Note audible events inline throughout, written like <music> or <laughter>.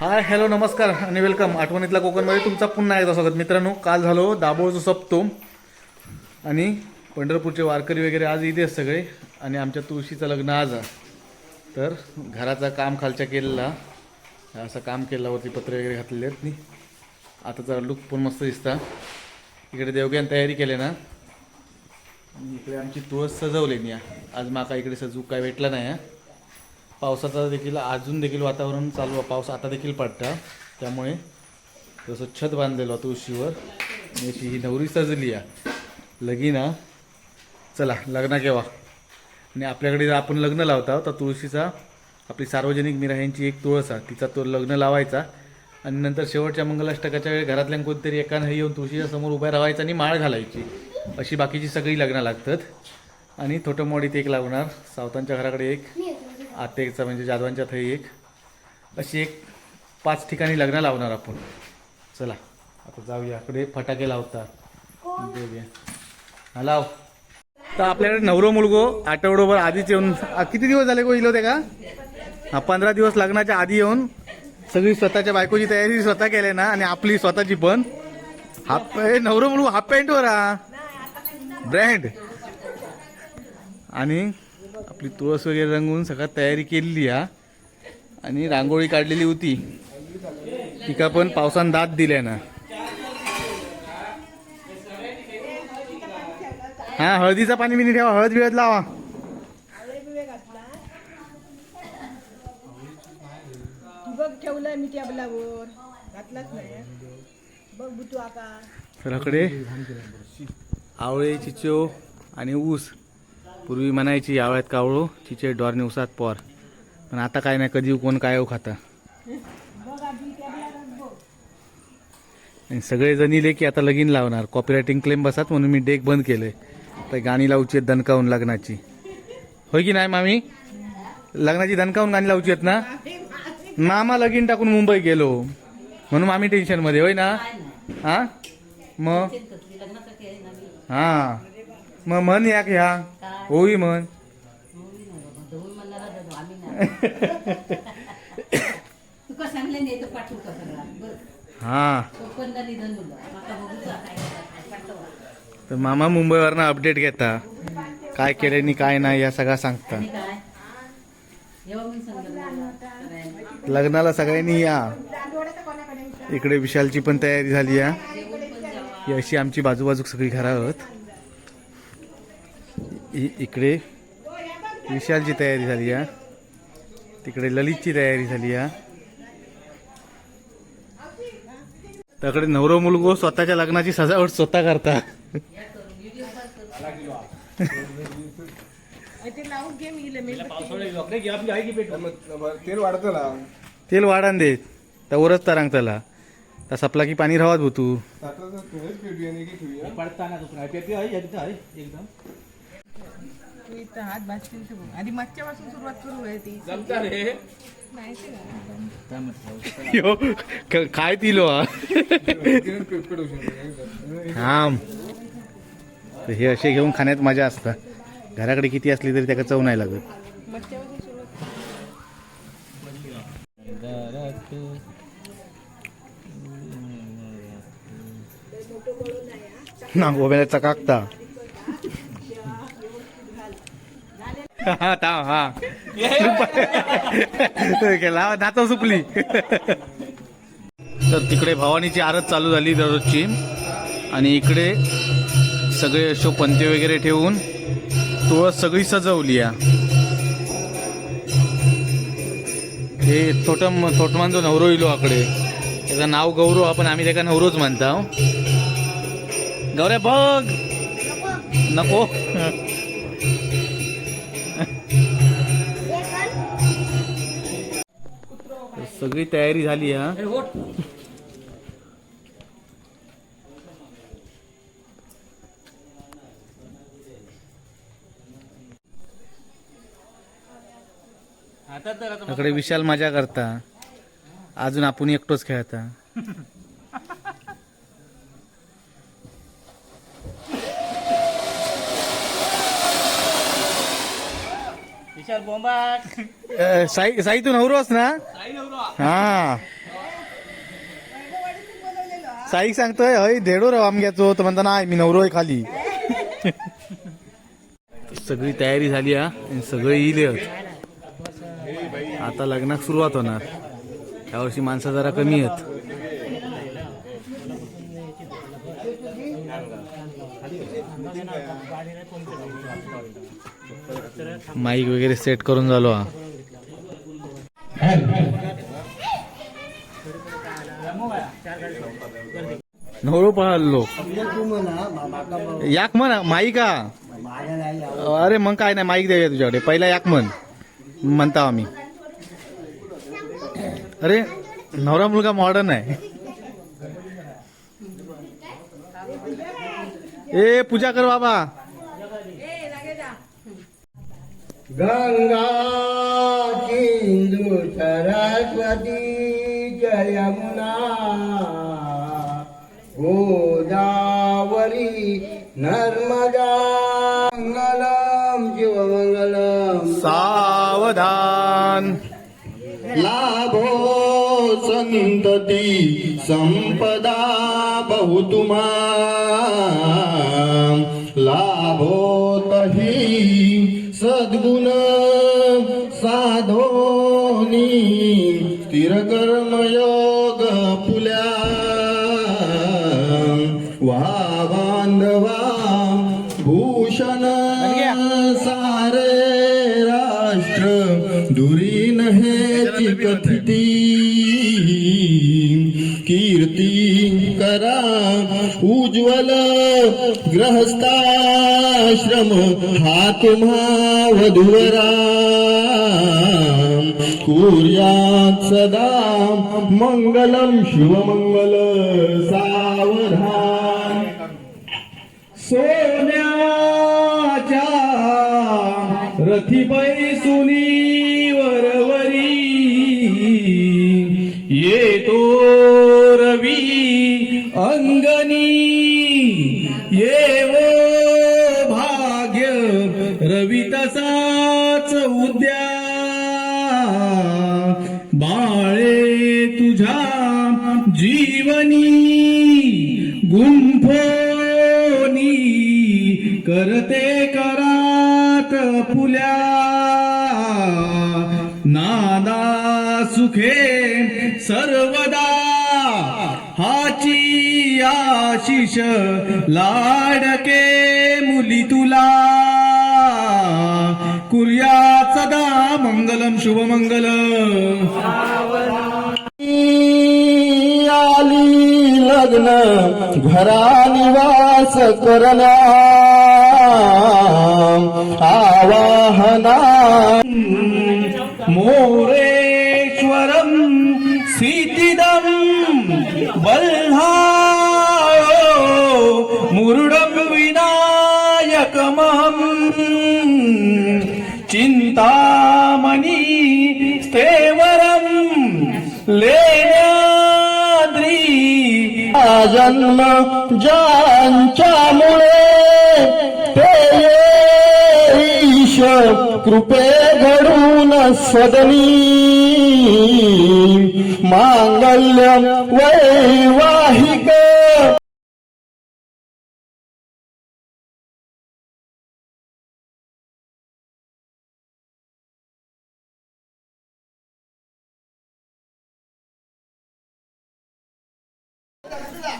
Hi hello नमस्कार आणि welcome. आठवणीतल्या कोकणमध्ये तुमचा पुन्हा एकदा स्वागत. मित्रांनो काल झालो दाभोळचं सप्तोम आणि पंढरपूरचे वारकरी वगैरे आज इथे आहेत सगळे आणि आमच्या तुळशीचं लग्न आज. तर घराचा काम खालच्या केलेला असं काम केलं पत्रे वगैरे घातलेले आहेत नी. आता जरा लुक पण मस्त दिसता. इकडे देवग्यान तयारी केली ना. इकडे आमची तुळस सजवली नी आज माका इकडे सजू काय भेटला नाही हा. पावसाचा देखील अजून देखील वातावरण चालू पाऊस आता देखील पडता त्यामुळे जसं छत बांधलेलं होतं तुळशीवर आणि अशी ही नवरी सजली आहे. लगीना चला लग्न केव्हा? आणि आपल्याकडे जर आपण लग्न लावता तर तुळशीचा आपली सार्वजनिक मिराह्यांची एक तुळस आहे. तिचा तो लग्न लावायचा. आणि नंतर शेवटच्या मंगलाष्टकाच्या वेळी घरातल्या कोणतरी एकानं येऊन तुळशीच्या समोर उभ्या राहायचा आणि माळ घालायची. अशी बाकीची सगळी लग्न लागतात. आणि थोटंमोडीत एक लावणार. सावतांच्या घराकडे एक. आतेचा म्हणजे जाधवांच्या थई एक अशी एक पाच ठिकाणी लग्न लावणार आपण. चला आता जाऊया. इकडे फटाके लावता देऊया हा लाव. तर आपल्याकडे नवरो मुलगो आठवड्याभर आधीच येऊन किती दिवस झाले गो इलो ते का? हा पंधरा दिवस लग्नाच्या आधी येऊन सगळी स्वतःच्या बायकोची तयारी स्वतः केली ना आणि आपली स्वतःची पण. हाफ नवरो मुलगो हाफ पॅन्टवर हा. ब्रँड. आणि आपली तुळस वगैरे रंगवून सगळ्यात तयारी केलेली हा. आणि रांगोळी काढलेली होती. तिका पण पावसान दात दिल्या ना. हा हळदीचा पाणी मिनी ठेवा हळद बिळद लावा. मी सगळ्याकडे आवळे चिचो आणि ऊस. पूर्वी म्हणायची आवळ्यात कावळो चिचे डॉर निवसात पोर. पण आता काय नाही कधी कोण काय हो खाता. आणि सगळे जणीले की आता लगीन लावणार कॉपीरायटिंग क्लेम बसात म्हणून मी डेक बंद केले. तर गाणी लावची आहेत दणकावून लग्नाची. होय की नाही मामी? लग्नाची दणकावून गाणी लावची आहेत ना? मामा लगीन टाकून मुंबई गेलो. म्हणून मामी टेन्शनमध्ये होय ना? हा? मग हा. मग म्हण या की ह्या होई म्हण. हा. तर मामा मुंबईवरनं अपडेट घेता. काय केले आणि काय नाही या सगळा सांगता. लग्नाला सगळ्यांनी या. इकडे विशालची पण तयारी झाली या. अशी आमची बाजूबाजू सगळी घरं आहोत. इ- इकडे विशालची तयारी झाली या तिकडे ललितची तयारी झाली या त्याकडे नवरो मुलगो स्वतःच्या लग्नाची सजावट स्वतः करता. तेल वाढतं ना तेल वाढान देत त्यावरच तरंग त्याला त्या सपला की पाणी राहत भोतू आता तर तुझेच पेटूया आणि की ठेवूया तू इथं हात भाजतील बघ. आधी मागच्या पासून सुरुवात करू आहे ती. माहिती यो क- काय तिलो हा थांब. तर हे असे घेऊन खाण्यात मजा असता. घराकडे किती असली तरी त्याला चव नाही लागत. मागच्या पासून सुरुवात ना गोब्याला चकाकता. हा ता हा केला नाचा सुपली तर तिकडे भवानीची आरत चालू झाली दररोजची. आणि इकडे सगळे अशो पंते वगैरे ठेवून तुळस सगळी सजवली या. हे थोटम थोटमान जो नवरो इलो आकडे त्याचं नाव गौरव आपण आम्ही त्याका नवरोच म्हणता हो. गौऱ्या बघ. नको. सगळी तयारी झाली हा? इकडे विशाल मजा करता. अजून आपण एकटोच खेळता. विशाल बोंबाट साई साई तू नवरोस ना? हा. साईक सांगतोय हय धेडो राव आमग्याचो. तो म्हणता ना मी नवरोय खाली. सगळी तयारी झाली हा. आणि सगळे इले आता लग्नाक सुरुवात होणार. यावर्षी माणसं जरा कमी आहेत. माईक वगैरे सेट करून झालो हा. नवरो पळालो. याक म्हण माईका. अरे मग काय नाही माईक देऊया तुझ्याकडे. पहिला याक म्हण. म्हणता आम्ही. अरे नवरा मुलगा मॉडर्न आहे. ए पूजा कर बाबा. गङ्गा किन्दु सरस्वती जयमुना ओजा वरी नर्मजाङ्गलं शिवमङ्गलं सावधान। लाभो सन्तति सम्पदा बहु लाभो तहि सद्गुण साधोनी स्थिर कर्मयोग पुल्या वा बांधवा भूषण सारे राष्ट्र दुरी नहे कथिती कीर्ती करा उज्ज्वल ग्रहस्थाश्रम हा तुम्हा वधुवरा कुर्यात सदा मंगलम शिवमंगल सावधान। सोन्याच्या रथी बैसुनी वरवरी येतो रवी अंगणी करते करात पुल्या नादा सुखे सर्वदा हाची आशिष लाडके मुली तुला. कुर्या सदा मंगलम शुभमंगल आली लग्न घरा निवास करला आवाहना मोरेश्वरम सीतिदम बल्हाळो मुरुडं विनायकमहं चिन्तामणि स्थेवरं लेण्याद्री जन्म ज्यांच्यामुळे ईश कृपे घडून सदनी मांगल्य वैवाहिक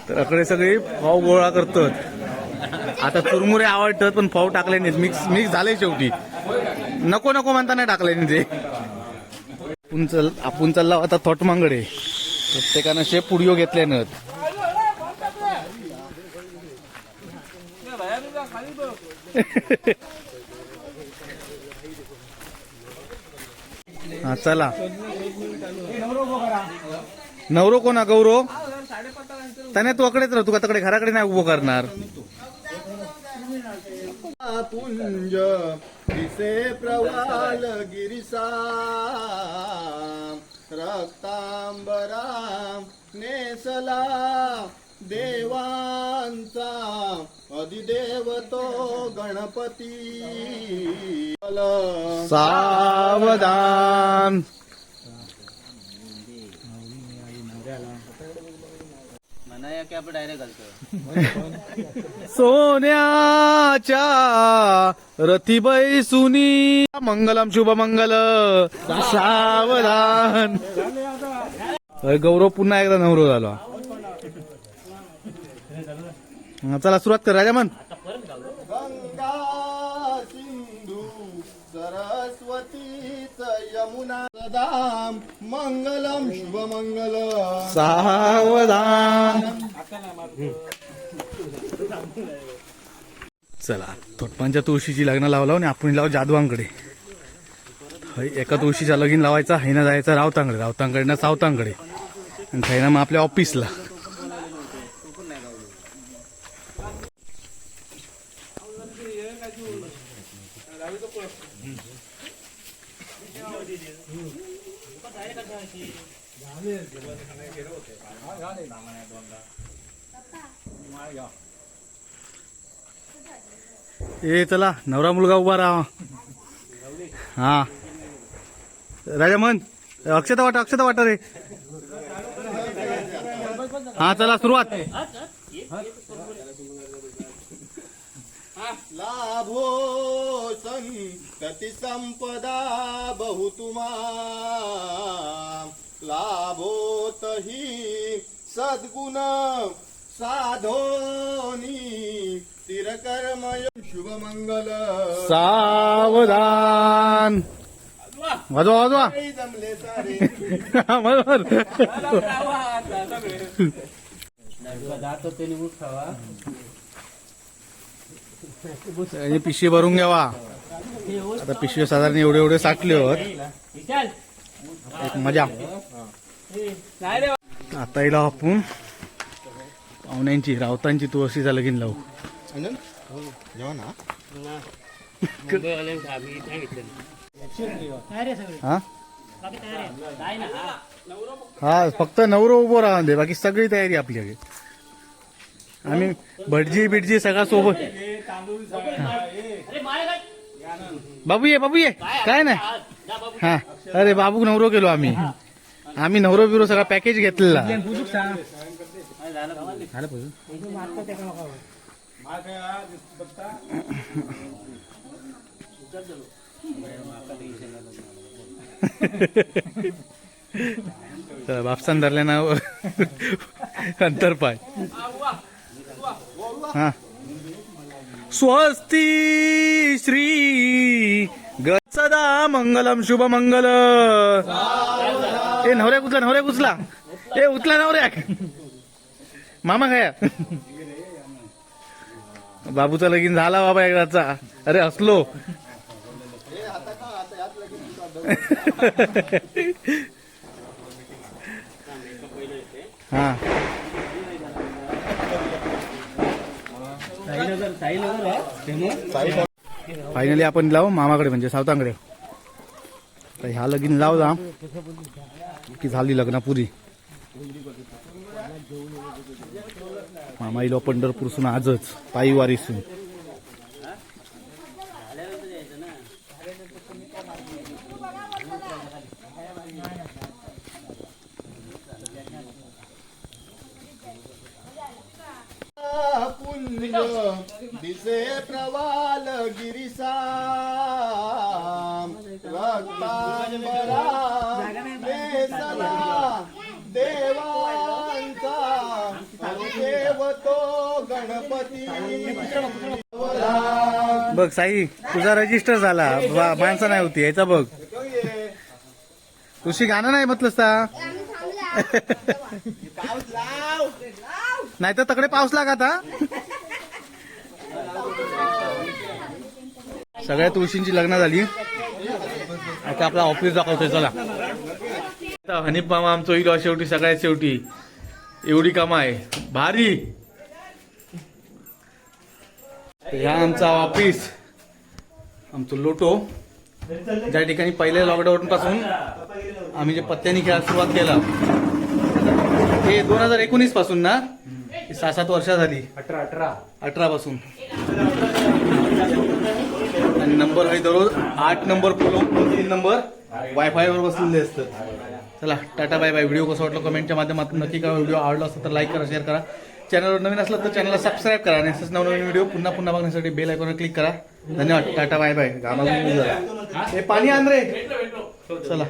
तर अकडे सगळे भाव गोळा करतात. आता चुरमुरे आवडतात पण पाव टाकले नाहीत. मिक्स मिक्स झाले शेवटी. नको नको म्हणता नाही टाकले ते आपण चल आपण चालला आता थोटमांगडे. प्रत्येकानं शेप पुडिओ घेतले न <laughs> हा चला. नवरो कोणा गौरव त्याने तू अकडेच राह तू तकडे घराकडे नाही उभं करणार. पुंज दिसे प्रवाल गिरिसा रक्तांबरा नेसला देवांचा अधिदेव तो गणपती. सावधान. की आपण डायरेक्ट घालतो सोन्याच्या रथी सुनी. मंगलम शुभ मंगल सावधान गौरव पुन्हा एकदा नवरो झाला चला सुरुवात कर राजा मन सदा मंगलम शुभमंगल चला थोटपांच्या तुळशीची लग्न लावला आणि आपण लाव जादवांकडे हय, एका तुळशीच्या लगीन लावायचा हैना जायचा रावतांकडे रावतांकडे सावतांकडे. आणि थैना मग आपल्या ऑफिसला ए चला नवरा मुलगा उभा राहा. हा. राजा म्हण अक्षता वाटा अक्षता वाटा रे. हा चला सुरुवात. लाभो संतति संपदा बहुतुमा लाभोत ही सद्गुण साधोनी स्थिरकर्मय शुभमंगल सावधान। वाजवा वाजवा। जमले सारे। <laughs> बरोबर। जातो ते निघून खावा आणि पिशवी भरून घ्यावा. आता पिशवी साधारण एवढे एवढे साठले होत. एक मजा. आता येईल आपण पाहुण्यांची रावतांची तुळशीचा लगीन लावू? आनंद जेवण हा? हा? हा फक्त नवरो उभं राहून दे बाकी सगळी तयारी आपली आहे आम्ही भटजी बिटजी सगळा सोबत बाबू ये बाबू ये. काय नाही? हा. अरे बाबू नवरो गेलो आम्ही. आम्ही नवरो बिरो सगळा पॅकेज घेतलेला. बापसान धरल्या ना. अंतर पाय. हा. स्वस्ती श्री ग सदा मंगलम शुभ मंगल. ए नवऱ्या उचला नवऱ्या उचला ए उचला नवऱ्या. मामा काय? बाबूचा लगीन झाला बाबा एकदाचा. अरे हसलो. हा. फायनली आपण लावू मामाकडे म्हणजे सावतांकडे. तर ह्या लगीन लावला की झाली लग्न पुरी. मामा इलो पंढरपूरसून आजच पायी वारीसून. पुंज दिसे प्रवाल गिरिसा रक्तांबरा नेसला देवांचा. देव तो गणपती. बघ साई तुझा रजिस्टर झाला. माणसं नाही होती याचा बघ. तुझी गाणं नाही म्हटलंस का नाही तर तकडे पाऊस लागा आता. सगळ्या तुळशींची लग्न झाली. आता आपला ऑफिस दाखवतोय चला. आता हनीफ मामा आमचं होईल शेवटी सगळ्यात शेवटी. एवढी कामं आहे. भारी. ह्या आमचा ऑफिस आमचं लोटो. ज्या ठिकाणी पहिल्या लॉकडाऊन पासून आम्ही जे पत्त्यानी खेळायला सुरुवात केला हे दोन हजार एकोणीसपासून ना सहा सात वर्ष झाली. अठरा अठरा. अठरा पासून आणि नंबर आहे दररोज आठ नंबर खोलून तीन नंबर वायफाय वर बसलेले असतं चला टाटा बाय बाय व्हिडिओ कसा वाटला कमेंटच्या माध्यमातून नक्की करा. व्हिडिओ आवडला असता तर लाईक करा शेअर करा. चॅनलवर नवीन असलं तर चॅनलला सबस्क्राईब करा. आणि असंच नवनवीन व्हिडिओ पुन्हा पुन्हा बघण्यासाठी बेल आयकॉनवर क्लिक करा. धन्यवाद. टाटा बाय बाय गामा हे पाणी आण रे. चला.